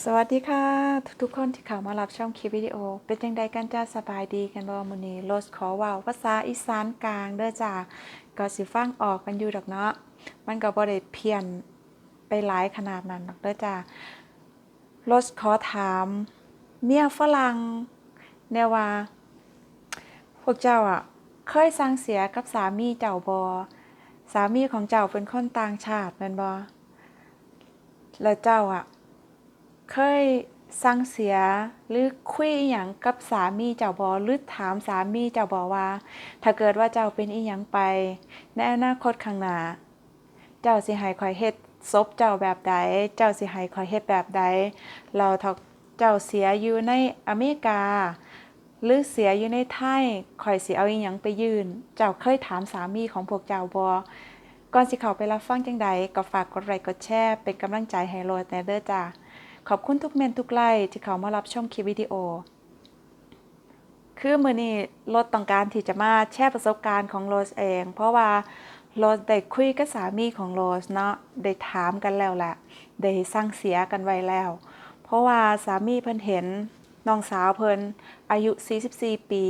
สวัสดีค่ะ ทุกๆคนที่เข้ามารับชมคลิปวิดีโอ เป็นยังไงกันจ้าสบายดีกันบ่มื้อนี้โรสขอว้าภาษาอีสานกลางเด้อจ้าก็สิฟังออกกันอยู่ดอกเนาะมันก็บ่ได้เพี้ยนไปหลายขนาดนั้นดอกเด้อจ้าโรสขอถาม เมียฝรั่งแนวว่า พวกเจ้าอะ เคยสั่งเสียกับสามีเจ้าบ่สามีของเจ้าเป็นคนต่างชาติแม่นบ่แล้วเจ้าอะ เคยสั่งเสียหรือคุยอีหยังกับสามีเจ้าบอหรือถามสามีเจ้าบอว่า ถ้าเกิดว่าเจ้าเป็นอีหยังไป ในอนาคตข้างหน้าเจ้าสิให้คอยเฮ็ดศพเจ้าแบบใด เจ้าสิให้คอยเฮ็ดแบบใด เราถ้าเจ้าเสียอยู่ในอเมริกา หรือเสียอยู่ในไทยคอยสิเอาอีหยังไปยืน เจ้าเคยถามสามีของพวกเจ้าบอก่อนสิเขาไปรับฟังจังใดก็ฝากกดไลค์กดแชร์เป็นกำลังใจให้โรดแน่เด้อจ้า ขอบคุณทุกเมนทุกไลค์ที่เขามารับชมคลิปวิดีโอ คือมือนี้รสต้องการที่จะมาแชร์ประสบการณ์ของโรสเอง เพราะว่าโรสได้คุยกับสามีของโรสเนาะได้ถามกันแล้วแหละได้สั่งเสียกันไว้แล้ว เพราะว่าสามีเพิ่นเห็นน้องสาวเพิ่นอายุ 44 ปี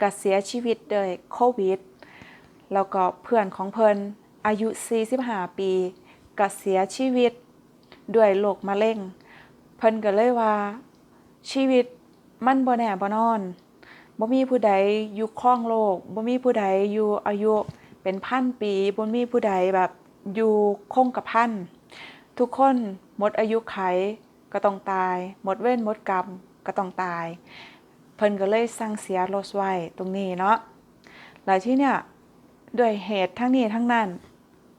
ก็เสียชีวิตโดยโควิด แล้วก็เพื่อนของเพิ่นอายุ 45 ปีก็เสียชีวิต ด้วยโรคมะเร็ง พิ่นก็เลยว่า ชีวิตมันบ่แน่บ่นอนบ่มีผู้ใดอยู่ครองโลกบ่มีผู้ใดอยู่อายุเป็นพันปีบ่มีผู้ใดแบบอยู่คงกระพันทุกคนหมดอายุไขก็ต้องตาย หมดเว้นหมดกรรมก็ต้องตาย เพิ่นก็เลยสั่งเสียรถไว้ตรงนี้เนาะแล้วที่เนี่ยด้วยเหตุทั้งนี้ทั้งนั้น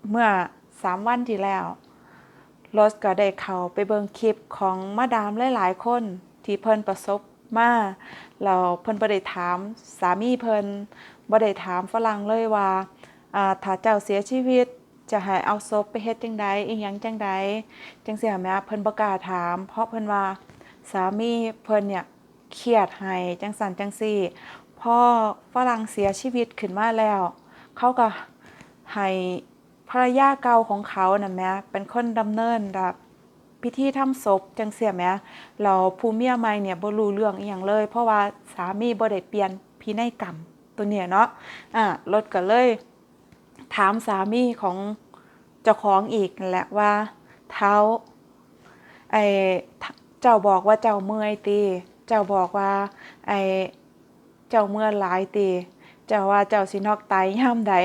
เมื่อสามวันที่แล้ว รสก็ได้เข้าไปเบิ่งคลิปของมาดามหลายๆ คน ที่เพิ่นประสบมาแล้วเพิ่นบ่ได้ถามสามีเพิ่นบ่ได้ถามฝรั่งเลยว่าอ่าถ้าเจ้าเสียชีวิตจะให้เอาศพไปเฮ็ดจังใดอีหยังจังใดจังซี่แหมเพิ่นบ่กล้าถาม เพราะเพิ่นว่าสามีเพิ่นเนี่ยเครียดให้จังสั่นจังซี่พอฝรั่งเสียชีวิตขึ้นมาแล้ว เขาก็ให้ ภรรยาเก่าของเขาน่ะแม่เป็นคนดำเนินแบบพิธีทำศพจังเสียแหม่เราผู้เมียใหม่เนี่ยบ่รู้เรื่องอีหยังเลย เพราะว่าสามีบ่ได้เปลี่ยนพินัยกรรมตัวเนี่ยเนาะอ่ารถก็เลย ถามสามีของเจ้าของอีกนั่นแหละว่าเท้าไอเจ้าบอกว่าเจ้าเมื่อยตีเจ้าบอกว่า ไอเจ้าเมื่อยหลายตีเจ้าว่าเจ้าสินอกตายย่ำใด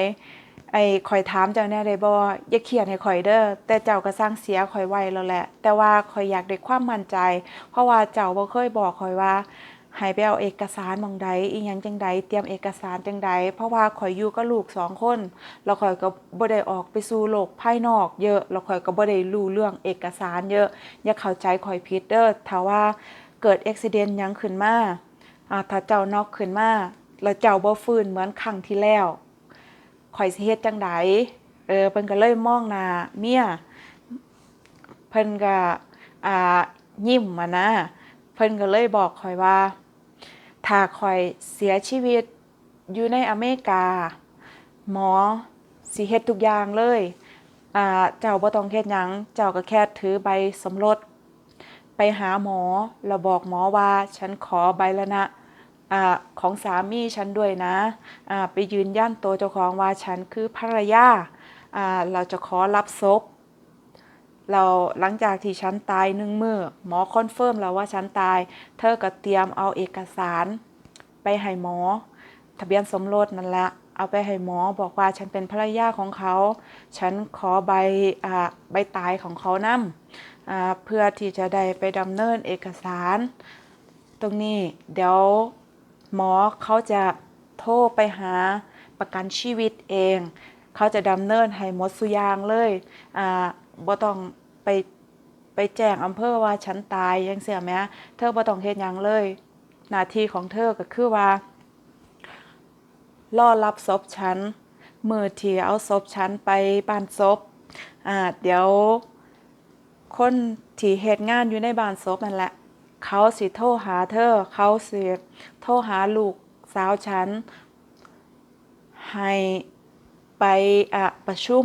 ไอ้ข่อยถามเจ้าแน่ได้บ่อย่าเครียดให้ข่อยเด้อแต่เจ้าก็สร้างเสียข่อยไว้แล้วแหละ แต่ว่าข่อยอยากได้ความมั่นใจ เพราะว่าเจ้าบ่เคยบอกข่อยว่าให้ไปเอาเอกสารมองใดอีหยังจังใดเตรียมเอกสารจังใดเพราะว่าข่อยอยู่กับลูกสองคนแล้วข่อยก็บ่ได้ออกไปสู่โลกภายนอกเยอะแล้วข่อยก็บ่ได้รู้เรื่องเอกสารเยอะ อย่าเข้าใจข่อยผิดเด้อถ้าว่าเกิดอุบิเหตุยังขึ้นมาอ่าถ้าเจ้านอกขึ้นมาแล้วเจ้าบ่ฟื้นเหมือนครั้งที่แล้ว ข่อยสิเฮ็ดจังใดเออเพิ่นก็เลยมองหน้าเมียเพิ่นก็อ่ายิ้มอะนะ เพิ่นก็เลยบอกข่อยว่า ถ้าข่อยเสียชีวิตอยู่ในอเมริกา หมอสิเฮ็ดทุกอย่างเลยอ่าเจ้าบ่ต้องเฮ็ดหยังเจ้าก็แค่ถือใบสมรสไปหาหมอแล้วบอกหมอว่า ฉันขอใบละนะ อของสามีฉันด้วยนะไปยืนยันตัวเจ้าของว่าฉันคือภรรยาเราจะขอรับศพเราหลังจากที่ฉันตายหนึ่งมือหมอคอนเฟิร์มแล้วว่าฉันตาย เธอก็เตรียมเอาเอกสาร ไปให้หมอ ทะเบียนสมรสนั่นแหละเอาไปให้หมอบอกว่าฉันเป็นภรรยาของเขา ฉันขอใบอใบตายของเขานำอ่าเพื่อที่จะได้ไปดำเนินเอกสาร ตรงนี้เดี๋ยว หมอเขาจะโทรไปหาประกันชีวิตเอง เขาจะดำเนินให้หมดสุยางเลยอ่าบ่ต้องไปไปแจ้งอำเภอว่าฉันตายยังเสียแม้เธอบ่ต้องเฮ็ดหยังเลย หน้าที่ของเธอก็คือว่ารอรับศพฉันมือที่เอาศพฉันไปบ้านศพอ่าเดี๋ยวคนที่เฮ็ดงานอยู่ในบ้านศพนั่นแหละ เขาสิโทรหาเธอ เขาสิโทรหาลูกสาวฉัน ให้ไปอะประชุม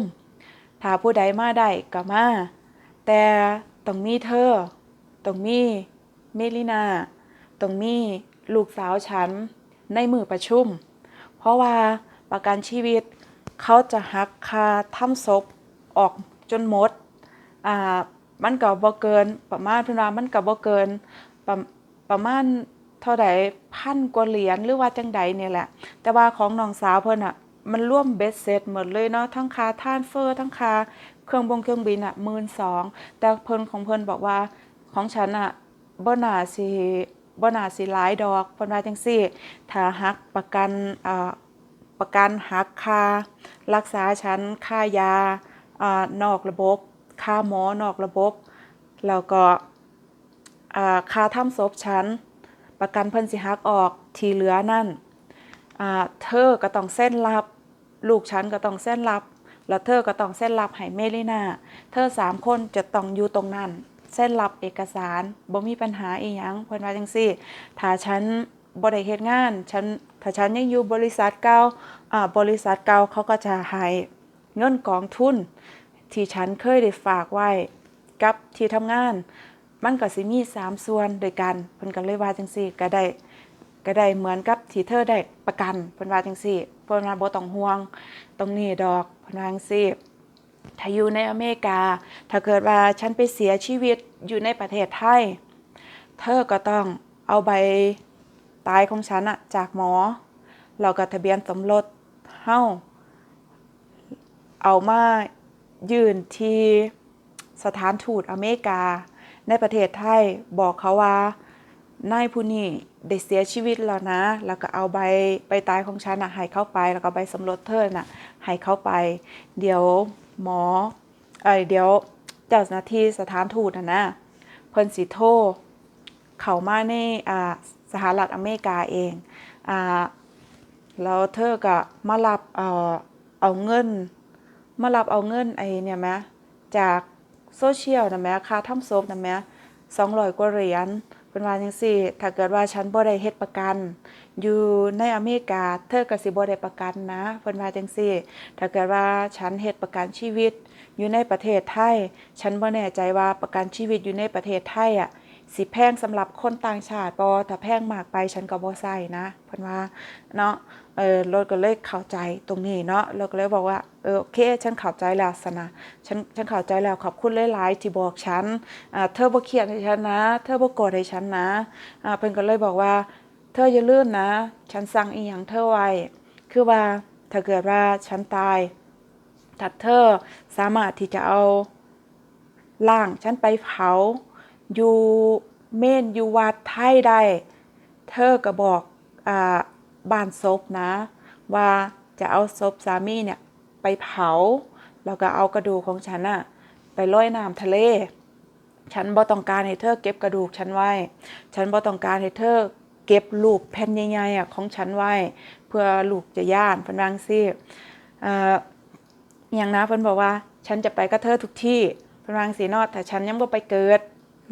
ถ้าผู้ใดมาได้ก็มา แต่ต้องมีเธอ ต้องมีเมลินา ต้องมีลูกสาวฉันในมือประชุม เพราะว่าประกันชีวิต เขาจะหักค่าทำศพออกจนหมด อ่า มันก็บ่เกิน ประมาณเพิ่นว่ามันก็บ่เกินประประมาณเท่าใดพันกว่าเหรียญหรือว่าจังใดเนี่ยแหละ แต่ว่าของน้องสาวเพิ่นอะมันร่วมเบ็ดเสร็จหมดเลยเนาะทั้งค่าทรานเฟอร์ทั้งค่าเครื่องบงเครื่องบินอะ12,000แต่เพิ่นของเพิ่นบอกว่าของฉันอะบ่น่าสิบ่น่าสิหลายดอกเพิ่นว่าจังซี่ ถ้าหักประกันอ่าประกันหักค่ารักษาฉันค่ายาอ่านอกระบบ ค่าหมอนอกระบบ แล้วก็อ่าค่าทำศพฉันประกันเพิ่นสิหักออกทีเหลือนั่นเธอก็ต้องเส้นรับ ลูกฉันก็ต้องเส้นรับ แล้วเธอก็ต้องเส้นรับให้เมลินาเธอสามคนจะต้องอยู่ตรงนั้น เส้นรับเอกสารบ่มีปัญหาอีหยังเพิ่นว่าจังซี่ ถ้าฉันบ่ได้เฮ็ดงานฉันถ้าฉันยังอยู่บริษัทเก่าอ่าบริษัทเก่าเขาก็จะให้เงินกองทุน ที่ฉันเคยได้ฝากไว้ กับที่ทำงาน มันก็สิมีสามส่วนโดยกันเพิ่นก็เลยว่าจังซี่ก็ได้ก็ได้เหมือนกับที่เธอได้ประกันเพิ่นว่าจังซี่เพิ่นว่าบ่ต้องห่วงตรงนี้ดอกเพิ่นว่าจังซี่ถ้าอยู่ในอเมริกา ถ้าเกิดว่าฉันไปเสียชีวิตอยู่ในประเทศไทย เธอก็ต้องเอาใบตายของฉันอะจากหมอ เราก็ทะเบียนสมรสเฮาเอามา ยื่นที่สถานทูตอเมริกา ในประเทศไทยบอกเขาว่านายผู้นี้ได้เสียชีวิตแล้วนะ แล้วก็เอาใบใบตายของฉันอะให้เข้าไป แล้วก็ใบสมรสเธอน่ะให้เข้าไป เดี๋ยวหมอเอ้ยเดี๋ยวเจ้าหน้าที่สถานทูตนะนะเพิ่นสิโทรเข้ามาในอ่าสหรัฐอเมริกาเองอ่าแล้วเธอก็มารับเอ่อเอาเงิน มารับเอาเงินไอ้เนี่ยแหมจากโซเชียลนะแหมค่าทำศพนะแหม200กว่าเหรียญเป็นว่าจังซี่ ถ้าเกิดว่าฉันบ่ได้เฮ็ดประกัน อยู่ในอเมริกาเธอก็สิบ่ได้ประกันนะเพิ่นว่าจังซี่ ถ้าเกิดว่าฉันเฮ็ดประกันชีวิต อยู่ในประเทศไทย ฉันบ่แน่ใจว่าประกันชีวิตอยู่ในประเทศไทยอะสิแพงสำหรับคนต่างชาติบ่ถ้าแพงมากไปฉันก็บ่ใส่นะเพิ่นว่าเนาะ เออรถก็เลยเข้าใจตรงนี้เนาะเราก็เลยบอกว่าเออโอเค ฉันเข้าใจแล้วสนะฉันฉันเข้าใจแล้วขอบคุณหลายๆที่บอกฉันอ่าเธอบ่เครียดให้ฉันนะ เธอบ่โกรธให้ฉันนะอ่าเพิ่นก็เลยบอกว่า เธออย่าลืมนะ ฉันสั่งอีหยังเธอไว้คือว่าถ้าเกิดว่าฉันตายถ้าเธอสามารถที่จะเอาร่างฉันไปเผาอยู่เมนอยู่วัดไทยได้ เธอก็บอกอ่า บ้านศพนะ ว่าจะเอาศพสามีเนี่ยไปเผา แล้วก็เอากระดูกของฉันอะไปลอยน้ำทะเล ฉันบ่ต้องการให้เธอเก็บกระดูกฉันไว้ ฉันบ่ต้องการให้เธอเก็บรูปแผ่นใหญ่ๆอะของฉันไว้ เพื่อลูกจะย่านเพิ่นวางซีเอ่อย่างนะเพิ่นบอกว่า ฉันจะไปกับเธอทุกที่เพิ่นวางสีนอแต่ฉันยังบ่ไปเกิด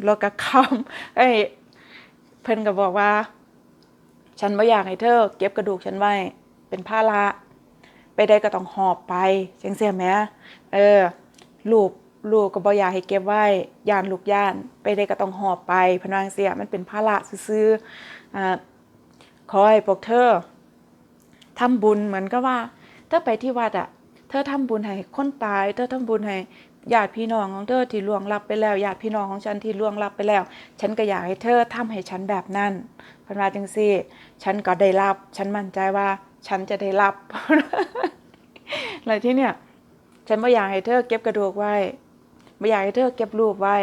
โลกคำเอ้ยเพิ่นก็บอกว่า ฉันบ่อยากให้เธอ เก็บกระดูกฉันไว้ เป็นภาระไปได้ก็ต้องหอบไปจังซี่แหมเออลูกลูกก็บ่อยากให้เก็บไว้ย่านลูกย่าน ไปได้ก็ต้องหอบไปพนว่าจั่งซี้มันเป็นภาระซื่ออ่าขอให้พวกเธอทำบุญเหมือนกับว่า เธอไปที่วัดอะ เธอทำบุญให้คนตาย เธอทำบุญให้ ญาติพี่น้องของเธอที่ล่วงลับไปแล้วญาติพี่น้องของฉันที่ล่วงลับไปแล้ว ฉันก็อยากให้เธอทำให้ฉันแบบนั้นพิ่นว่าจังซี่ ฉันก็ได้รับ ฉันมั่นใจว่า ฉันจะได้รับแล้วที่เนี่ย ฉันบ่อยากให้เธอเก็บกระดูกไว้บ่อยากให้เธอเก็บรูปไว้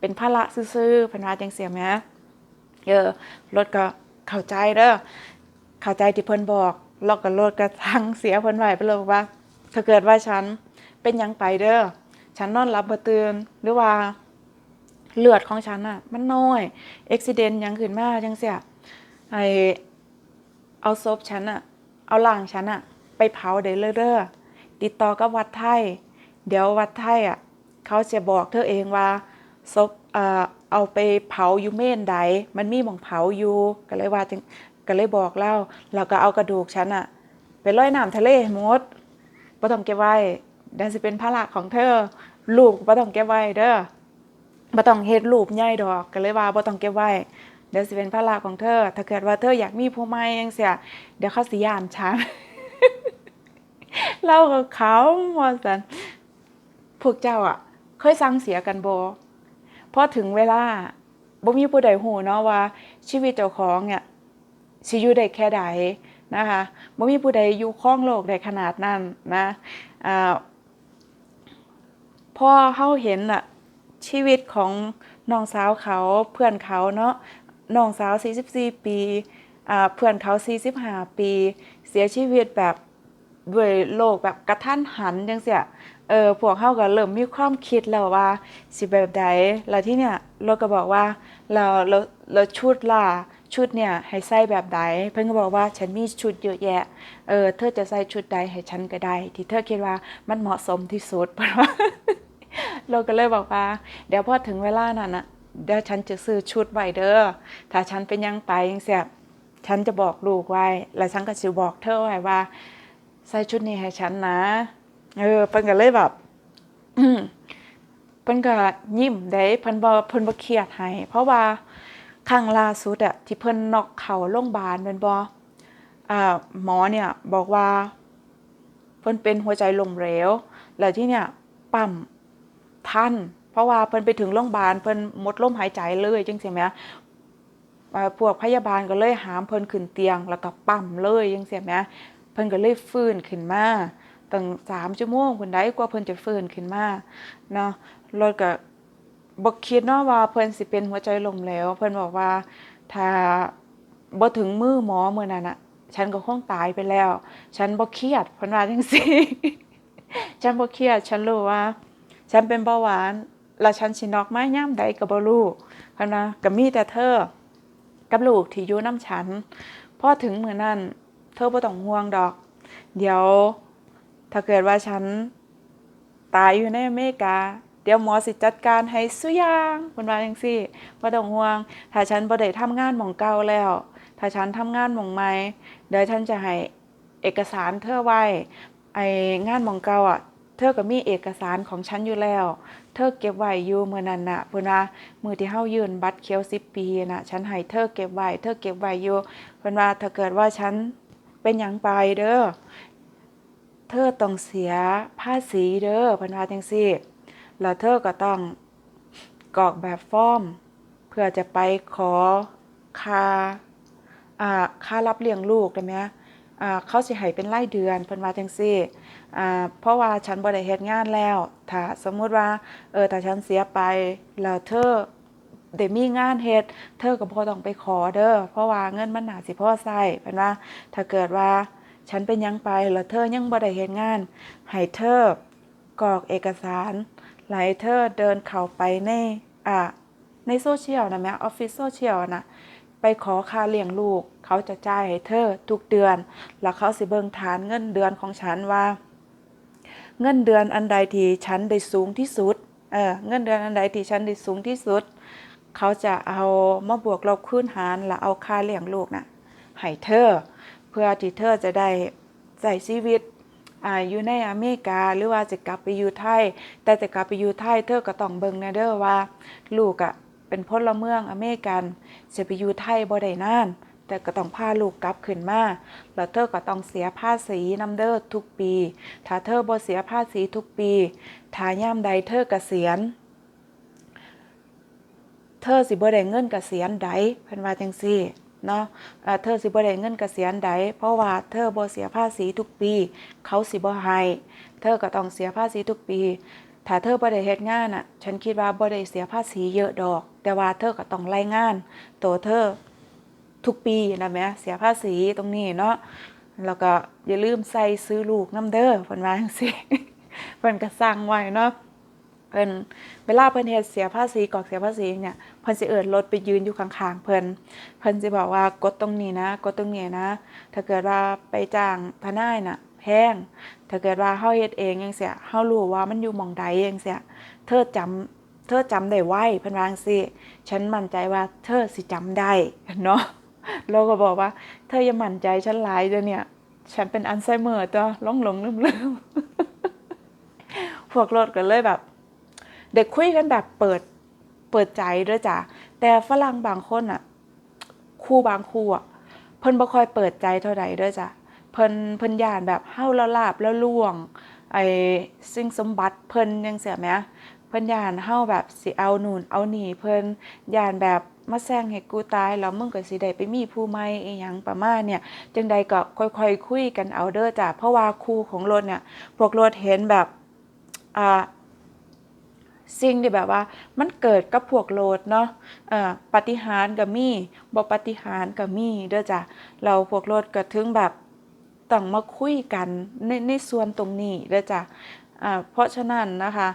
เป็นภาระซื่อๆพิ่นว่าจังซี่แหมเออรถก็เข้าใจเด้อเข้าใจที่เพิ่นบอกล้วก็โลดกระทั่งเสียเพิ่นไหวไปเลยว่า ถ้าเกิดว่าฉันเป็นยังไปเด้อ ฉันนอนหลับบ่ตื่นหรือว่าเลือดของฉันน่ะมันน้อยอุบิเหตุยังขึ้นมาจังซี่ไอเอาศพฉันน่ะเอาร่างฉันน่ะไปเผาได้เลยเด้อติดต่อกับวัดไทย เดี๋ยววัดไทยอะเขาจะบอกเธอเองว่าศพเออเอาไปเผาอยู่เมนใด มันมีหม่องเผาอยู่ก็เลยว่าจังก็เลยบอกเล่าแล้วก็เอากระดูกฉันอะไปลอยน้ำทะเลให้หมดบ่ต้องเก็บไว้ เดี๋ยวสิเป็นภาระของเธอลูกบ่ต้องเก็บไว้เด้อบ่ต้องเฮ็ดรูปใหญ่ดอกก็เลยว่าบ่ต้องเก็บไว้เดี๋ยวสิเป็นภาระของเธอ ถ้าเกิดว่าเธออยากมีผู้ใหม่จังซี่เดี๋ยวเขาสิยานฉันเราก็เขาว่าซั่นพวกเจ้าอะ เคยสั่งเสียกันบ่พอถึงเวลาบ่มีผู้ใดฮู้เนาะว่า ชีวิตเจ้าของเนี่ยสิอยู่ได้แค่ใดนะคะบ่มีผู้ใดอยู่ครองโลกได้ขนาดนั้นนะอ่า พอเฮาเห็นน่ะชีวิตของน้องสาวเขาเพื่อนเขาเนาะน้องสาว 44 ปีอ่าเพื่อนเขา 45 ปี เสียชีวิตแบบด้วยโรคแบบกระทันหันจังซี่เออพวกเฮาก็เริ่มมีความคิดแล้วว่า สิแบบใดแล้วที่เนี่ยเราก็บอกว่าเราเราเราชุดล่ะชุดเนี่ยให้ใส่แบบใดเพิ่นก็บอกว่าฉันมีชุดเยอะแยะเออเธอจะใส่ชุดใดให้ฉันก็ได้ ที่เธอคิดว่ามันเหมาะสมที่สุดเพราะว่า เราก็เลยบอกว่า เดี๋ยวพอถึงเวลานั้นน่ะเดี๋ยวฉันจะซื้อชุดไว้เด้อถ้าฉันเป็นยังไปยังเสียฉันจะบอกลูกไว้ แล้วฉันก็สิบอกเธอไว้ว่า ใส่ชุดนี้ให้ฉันนะ เออเพิ่นก็เลยแบบอืมเพิ่นก็ยิ้มได้เพิ่นบ่เพิ่นบ่เครียดให้เพราะว่าครั้งล่าสุดอะที่เพิ่นน็อกเข้าโรงพยาบาลแม่นบ่อ่าหมอเนี่ยบอกว่า เพิ่นเป็นหัวใจล้มเหลวแล้วที่เนี่ยปั๊ม ทันเพราะว่าเพิ่นไปถึงโรงพยาบาลเพิ่นหมดลมหายใจเลยจังซี่แหมอ่าพวกพยาบาลก็เลยหามเพิ่นขึ้นเตียง แล้วก็ปั๊มเลยจังซี่แหมเพิ่นก็เลยฟื้นขึ้นมาตั้ง3ชั่วโมงพุ่นใดกว่าเพิ่นจะฟื้นขึ้นมาเนาะรถก็บ่คิดเนาะว่าเพิ่นสิเป็นหัวใจล้มเหลวเพิ่นบอกว่าถ้าบ่ถึงมือหมอเมื้อนั้นน่ะฉันก็คงตายไปแล้ว ฉันบ่เครียดเพิ่นว่าจังซี่ฉันบ่เครียด ฉันรู้ว่า ฉันเป็นเบาหวานแล้วฉันสินอกไม้ย่ามใดก็บ่รู้เพิ่นว่าก็มีแต่เธอ กับลูกที่อยู่นำฉันพอถึงมือนั้นเธอบ่ต้องห่วงดอก เดี๋ยว ถ้าเกิดว่าฉันตายอยู่ในอเมริกา เดี๋ยวหมอสิจัดการให้ซุยางเพิ่นว่าจังซี่บ่ต้องห่วง ถ้าฉันบ่ได้ทำงานหม่องเก่าแล้ว ถ้าฉันทำงานหม่องใหม่เดี๋ยวฉันจะให้เอกสารเธอไว้ไอ้งานหม่องเก่าอะ เธอก็มีเอกสารของฉันอยู่แล้ว เธอเก็บไว้อยู่เมื้อนั้นน่ะเพิ่นว่ามือที่เฮายืนบัตรเขียว10ปีน่ะฉันให้เธอเก็บไว้เธอเก็บไว้อยู่เพิ่นว่าถ้าเกิดว่าฉันเป็นหยังไปเด้อเธอต้องเสียภาษีเด้อเพิ่นว่าจังซี่ แล้วเธอก็ต้องกรอกแบบฟอร์ม เพื่อจะไปขอค่าอ่าค่ารับเลี้ยงลูกได้ไหมอ่าเขาสิให้เป็นรายเดือนเพิ่นว่าจังซี่ อ่าเพราะว่าฉันบ่ได้เฮ็ดงานแล้ว ถ้าสมมุติว่าเออถ้าฉันเสียไปแล้วเธอได้มีงานเฮ็ดเธอก็บ่ต้องไปขอเด้อเพราะว่าเงินมันหนาสิพ่อใช้เพิ่นว่า ถ้าเกิดว่าฉันเป็นยังไปแล้วเธอยังบ่ได้เฮ็ดงานให้เธอกรอกเอกสารแล้วให้เธอเดินเข้าไปในอ่าในโซเชียลนะแม่ออฟฟิศโซเชียลนะไปขอค่าเลี้ยงลูก เขาจะจ่ายให้เธอทุกเดือน แล้วเขาสิเบิ่งฐานเงินเดือนของฉันว่า เงินเดือนอันใดที่ฉันได้สูงที่สุดเออเงินเดือนอันใดที่ฉันได้สูงที่สุด เขาจะเอามาบวกลบคูณหารแล้วเอาค่าเลี้ยงลูกน่ะให้เธอ เพื่อที่เธอจะได้ใช้ชีวิตออยู่ในอเมริกาหรือว่าจะกลับไปอยู่ไทย แต่จะกลับไปอยู่ไทยเธอก็ต้องเบิ่งน่เด้อว่า ลูกอะ่ะเป็นพลเมืองอเมริกันจะไปอยู่ไทยบ่ได้นาน แต่ก็ต้องพาลูกกลับขึ้นมาแล้วเธอก็ต้องเสียภาษีนํเด้อทุกปี ถ้าเธอบ่เสียภาษีทุกปี ถ้ายามใดเธอเกษียณ เธอสิบ่ได้เงินเกษียณใดเพิ่นว่าจังซี่เนาะเอ่อเธอสิบ่ได้เงินเกษียณใดเพราะว่าเธอบ่เสียภาษีทุกปี เขาสิบ่ให้ เธอก็ต้องเสียภาษีทุกปี ถ้าเธอบ่ได้เฮ็ดงานน่ะ ฉันคิดว่าบ่ได้เสียภาษีเยอะดอก แต่ว่าเธอก็ต้องรายงานตัวเธอ ทุกปีนะแม่เสียภาษีตรงนี้เนาะแล้วก็อย่าลืมใส่ซื้อลูกนํเด้อเพิ่นว่าจังซี่เพิ่นก็สั่งไว้เนาะเพิ่นเวลาเพิ่นเฮ็ดเสียภาษีกอกเสียภาษีเนี่ยเพิ่นสิเอิ้นรถไปยืนอยู่ข้างๆเพิ่นเพิ่นสิบอกว่ากดตรงนี้นะ กดตรงนี้นะ ถ้าเกิดว่าไปจ้างทนายน่ะแพงถ้าเกิดว่าเฮาเฮ็ดเองจังซี่เฮารู้ว่ามันอยู่หม่องใดจังซี่เธอจำเธอจำได้ไวเพิ่นว่าจังซี่ฉันมั่นใจว่าเธอสิจำได้เนาะ เราก็บอกว่า เธออย่ามั่นใจฉันหลายเด้อเนี่ย ฉันเป็นอัลไซเมอร์ตัวล่องหลงๆลืมพวกรถก็เลยแบบ เด็กคุยกันแบบเปิดเปิดใจด้อจ้ะแต่ฝรั่งบางคนอะครูบางครูอะเพิ่นบ่ค่อยเปิดใจเท่าใดเด้อจ้ะเพิ่นเพิ่นย่านแบบเฮาละลาบและล่วงไอ้สิ่งสมบัติเพิ่นจังซี่แหมเพิ่นย่านเฮาแบบสิเอานู่นเอานี่เพิ่นย่านแบบ มาแซงให้กูตายแล้วมึงก็สิได้ไปมีผู้ใหม่อีหยังประมาณเนี่ยจังใดก็ค่อยๆคุยกันเอาเด้อจ้ะเพราะว่าครูของรถเนี่ยพวกรถเห็นแบบอ่าสิ่งที่แบบว่ามันเกิดกับพวกโลดเนาะเอ่อปฏิหาริย์ก็มีบ่ปฏิหาริย์ก็มีเด้อจ้ะเราพวกรถก็ถึงแบบต้องมาคุยกันในในส่วนตรงนี้เด้อจ้ะ เพราะฉะนั้นนะคะ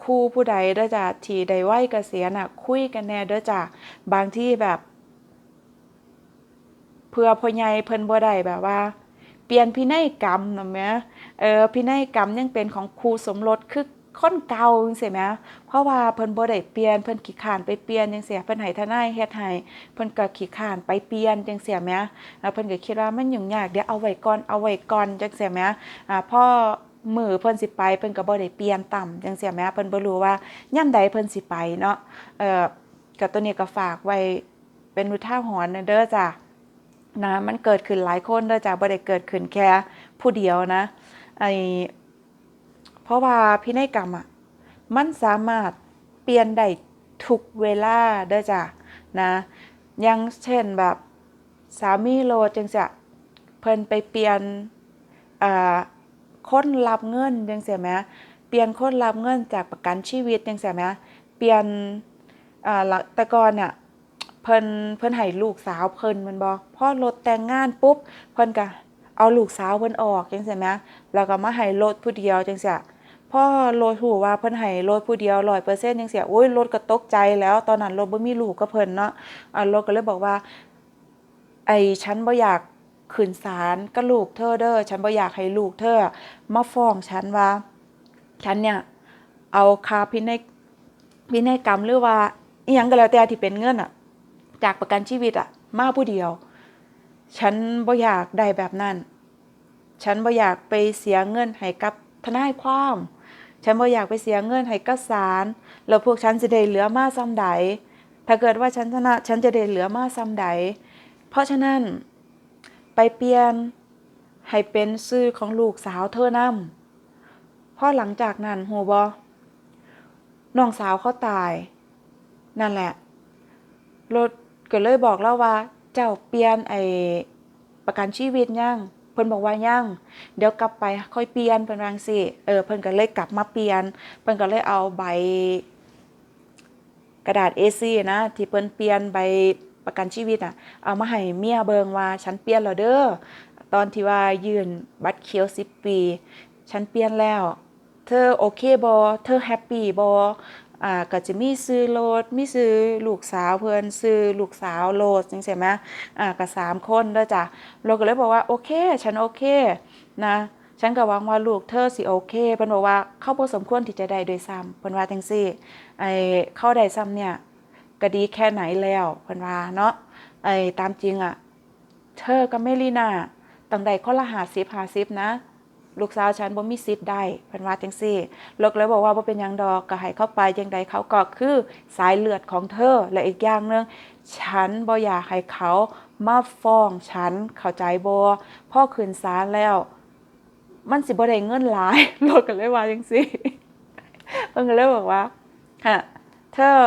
ครูผู้ใดเด้อจ้ะที่ได้วัยเกษียณคุยกันแน่เด้อจ้ะบางที่แบบ เพื่อพ่อใหญ่เพิ่นบ่ได้แบบว่า เปลี่ยนพินัยกรรมนะแม่เออพินัยกรรมยังเป็นของครูสมรสคือคนเก่าจังซี่แหมเพราะว่าเพิ่นบ่ได้เปลี่ยนเพิ่นขี้ข้านไปเปลี่ยนจังซี่เพิ่นให้ทนายเฮ็ดให้เพิ่นก็ขี้ข้านไปเปลี่ยนจังซี่แหมแล้วเพิ่นก็คิดว่ามันยุ่งยากเดี๋ยวเอาไว้ก่อนเอาไว้ก่อนจังซี่แหมอ่าพอ มือเพิ่นสิไปเพิ่นก็บ่ได้เปลี่ยนต่ำจังซี่แหมเพิ่นบ่รู้ว่ายาใดเพิ่นสิไปเนาะเอ่อก็ตัวนี้ก็ฝากไว้เป็นอุทาหรณ์นะเด้อจ้ะนะมันเกิดขึ้นหลายคนเด้อจ้ะบ่ได้เกิดขึ้นแค่ผู้เดียวนะไอเพราะว่าพินัยกรรมอะมันสามารถเปลี่ยนได้ทุกเวลาเด้อจ้ะนะยังเช่นแบบสามีโลจังจะเพิ่นไปเปลี่ยนอ่า คนรับเงินจังซี่แหมเปลี่ยนคนรับเงินจากประกันชีวิตจังซี่แหมเปลี่ยนอ่าแต่ก่อนเนี่ยเพิ่นเพิ่นให้ลูกสาวเพิ่นมันบ่พอรถแต่งงานปุ๊บเพิ่นก็เอาลูกสาวเพิ่นออกจังซี่แหมแล้วก็มาให้รถผู้เดียวจังซี่พอรถฮู้ว่าเพิ่นให้รถผู้เดียว100%จังซี่โอ้ยรถก็ตกใจแล้ว ตอนนั้นรถบ่มีลูกกับเพิ่นเนาะอ่ารถก็เลยบอกว่า ไอ้ฉันบ่อยาก ขึ้นศาลกับลูกเธอเด้อฉันบ่อยากให้ลูกเธอมาฟ้องฉันว่า ฉันเนี่ยเอาคาพินัยพินัยกรรมหรือว่าอีหยังก็แล้วแต่ที่เป็นเงินอะจากประกันชีวิตอะมาผู้เดียว ฉันบ่อยากได้แบบนั้น ฉันบ่อยากไปเสียเงินให้กับทนายความฉันบ่อยากไปเสียเงินให้กับศาลแล้วพวกฉันจะได้เหลือมาซ้ำใดถ้าเกิดว่าฉันชนะฉันจะได้เหลือมาซ้ำใดเพราะฉะนั้น เปลี่ยน ให้เป็นชื่อของลูกสาวเธอนำพอหลังจากนั้นหัวบอน้องสาวเขาตาย นั่นแหละ รถก็เลยบอกเล่าว่า เจ้าเปลี่ยนไอประกันชีวิตยังเพิ่นบอกว่ายังเดี๋ยวกลับไปค่อยเปลี่ยนเพิ่นวาจั่งสิเออเพิ่นก็เลยกลับมาเปลี่ยน เพิ่นก็เลยเอาใบ กระดาษ A4 นะที่เพิ่นเปลี่ยนใบ ประกันชีวิตอะ เอามาให้เมียเบิงว่าฉันเปลี่ยนแล้วเด้อตอนที่ว่ายืนบัตรเขียว10ปี ฉันเปลี่ยนแล้ว เธอโอเคบ่เธอแฮปปี้บ่อ่าก็จะมีซื้อโลดมีซื้อลูกสาวเพิ่อนซื้อลูกสาวโลดจังซี่แหมอ่าก็สามคนเด้อจ้ะเราก็เลยบอกว่าโอเค ฉันโอเคนะฉันก็หวังว่าลูกเธอสิโอเคเพิ่นบอกว่าเข้าบ่สมควรที่จะได้ด้วยซ้ำเพิ่นว่าจังซี่ไอ้เข้าได้ซ้ำเนี่ย ก็ดีแค่ไหนแล้วเพิ่นว่าเนาะไอ้ตามจริงอะเธอกับเมลีนาตั้งได้คนละ50 50นะ ลูกสาวฉันบ่มีสิทธิ์ได้เพิ่นว่าจังซี่ลูกเลยบอกว่าบ่เป็นหยังดอกก็ให้เข้าไปจังใดเขาก็คือสายเลือดของเธอและอีกอย่างนึงฉันบ่อยากให้เขามาฟ้องฉันเข้าใจบ่พ่อขึ้นศาลแล้ว มันสิบ่ได้เงินหลายลูกก็เลยว่าจังซี่เพิ่นก็เลยบอกว่าฮะเธอ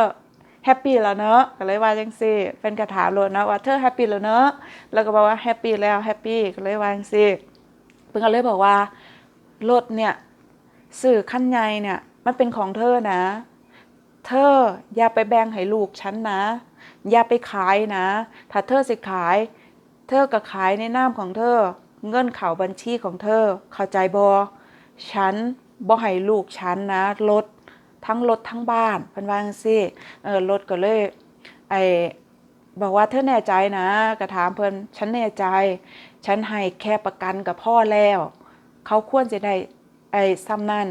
แฮปปี้แล้วเนาะก็เลยว่าจังซี่เพิ่นก็ถามโลดเนาะว่าเธอแฮปปี้แล้วเนาะแล้วก็บอกว่าแฮปปี้แล้วแฮปปี้ก็เลยว่าจังซี่เพิ่นก็เลยบอกว่ารถเนี่ยสื่อขั้นใหญ่เนี่ยมันเป็นของเธอนะ เธออย่าไปแบ่งให้ลูกฉันนะ อย่าไปขายนะ ถ้าเธอสิขาย เธอก็ขายในนามของเธอ เงินเข้าบัญชีของเธอ เข้าใจบ่ฉันบ่ให้ลูกฉันนะรถ ทั้งรถทั้งบ้านเพิ่นว่าจังซี่เออรถก็เลยไอ้บอกว่าเธอแน่ใจนะก็ถามเพิ่นฉันแน่ใจ ฉันให้แค่ประกันกับพ่อแล้ว เขาควรจะได้ไอ้ซ้ำนั่น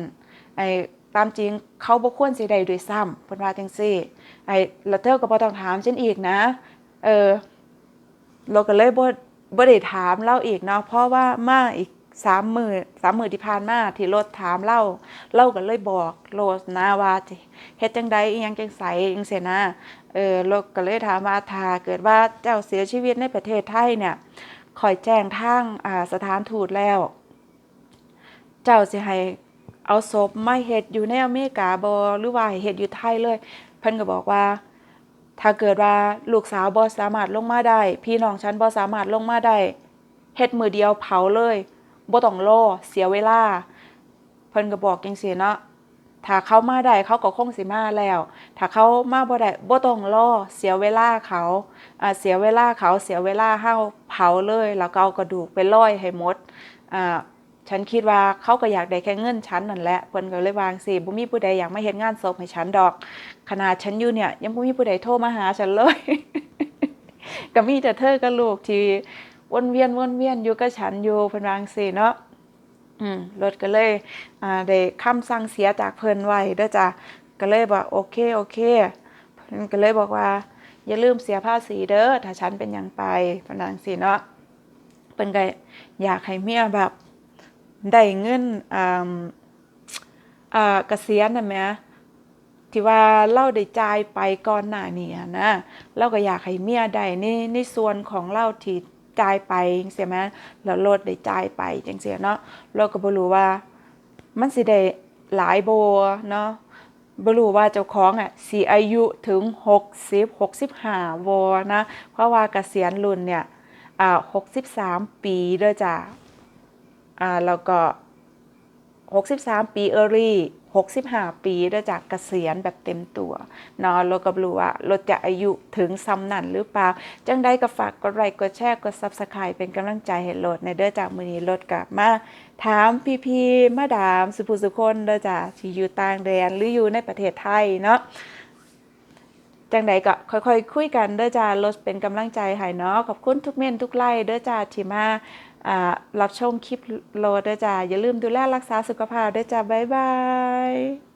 ไอ้ตามจริงเขาบ่ควรสิได้ด้วยซ้ำเพิ่นว่าจังซี่ไอ้ล้วเธอก็บ่ต้องถามฉันอีกนะ เออเราก็เลยบ่บ่ได้ถามเล่าอีกเนาะเพราะว่ามาอีก สามมือสามมือที่ผ่านมาที่รถถามเล่าเล่าก็เลยบอกโรสนะว่าเฮ็ดจังใดยังจังใสจังซี่นะเออรถก็เลยถามว่าถ้าเกิดว่าเจ้าเสียชีวิตในประเทศไทยเนี่ยคอยแจ้งทางอ่าสถานทูตแล้ว เจ้าสิให้เอาศพไมาเฮ็ดอยู่ในอเมริกาบ่หรือว่าเฮ็ดอยู่ไทยเลย เพิ่นก็บอกว่าถ้าเกิดว่าลูกสาวบ่สามารถลงมาได้ พี่น้องฉันบ่สามารถลงมาได้เฮ็ดมือเดียวเผาเลย บ่ต้องรอเสียเวลา เพิ่นก็บอกจังซี่เนาะถ้าเขามาได้เขาก็คงสิมาแล้ว ถ้าเขามาบ่ได้บ่ต้องรอเสียเวลาเขาอ่าเสียเวลาเขาเสียเวลาเฮาเผาเลย แล้วก็เอากระดูกไปลอยให้หมดอ่าฉันคิดว่าเขาก็อยากได้แค่เงินฉันนั่นแหละเพิ่นก็เลยวางสิบ่มีผู้ใดอยากมาเฮ็ดงานศพให้ฉันดอก ขนาดฉันอยู่เนี่ย ยังบ่มีผู้ใดโทรมาหาฉันเลยก็มีแต่เธอกับลูกที่ วนเวียนวนเวียนอยู่กับฉันอยู่เพิ่นวางสิเนาะอืมรถก็เลยอ่าได้คำสั่งเสียจากเพิ่นไว้เด้อจ้ะก็เลยบอกโอเคโอเคเพิ่นก็เลยบอกว่า อย่าลืมเสียภาษีเด้อถ้าฉันเป็นหยังไปเพิ่นวางสิเนาะเพิ่นก็อยากให้เมียแบบได้เงินอ่าอ่าเกษียณน่ะแหมที่ว่าเราได้จ่ายไปก่อนหน้านี้นะเราก็อยากให้เมียได้ในในส่วนของเราที่ จ่ายไปจังซี่แหมแล้วรถได้จ่ายไปจังซี่เนาะเราก็บ่รู้ว่า มันสิได้หลายโบเนาะบ่รู้ว่าเจ้าของอะสิอายุถึง 60 65บ่นะ เพราะว่าเกษียณรุ่นเนี่ยอ่า63 ปีเด้อจ้ะอ่าแล้วก็ 63 ปีเออรี่ 65 ปีได้จากเกษียณแบบเต็มตัวเนาะเราก็บ่รู้ว่าเราจะอายุถึงซ้ำนั่นหรือเปล่า จังใดก็ฝากกดไลค์กดแชร์กด Subscribe เป็นกำลังใจให้โหลดในเด้อจากมือนี้โหลดกลับมาถามพี่ๆมาดามสุภูสุคนเด้อจ้ะที่อยู่ต่างแดนหรืออยู่ในประเทศไทยเนาะจังใดก็ค่อยๆคุยกันเด้อจ้าลดเป็นกำลังใจให้เนาะขอบคุณทุกเม่นทุกไลค์เด้อจ้าที่มา รับชมคลิปโลดเด้จ้าอย่าลืมดูแลรักษาสุขภาพด้อจ้าบ๊ายบาย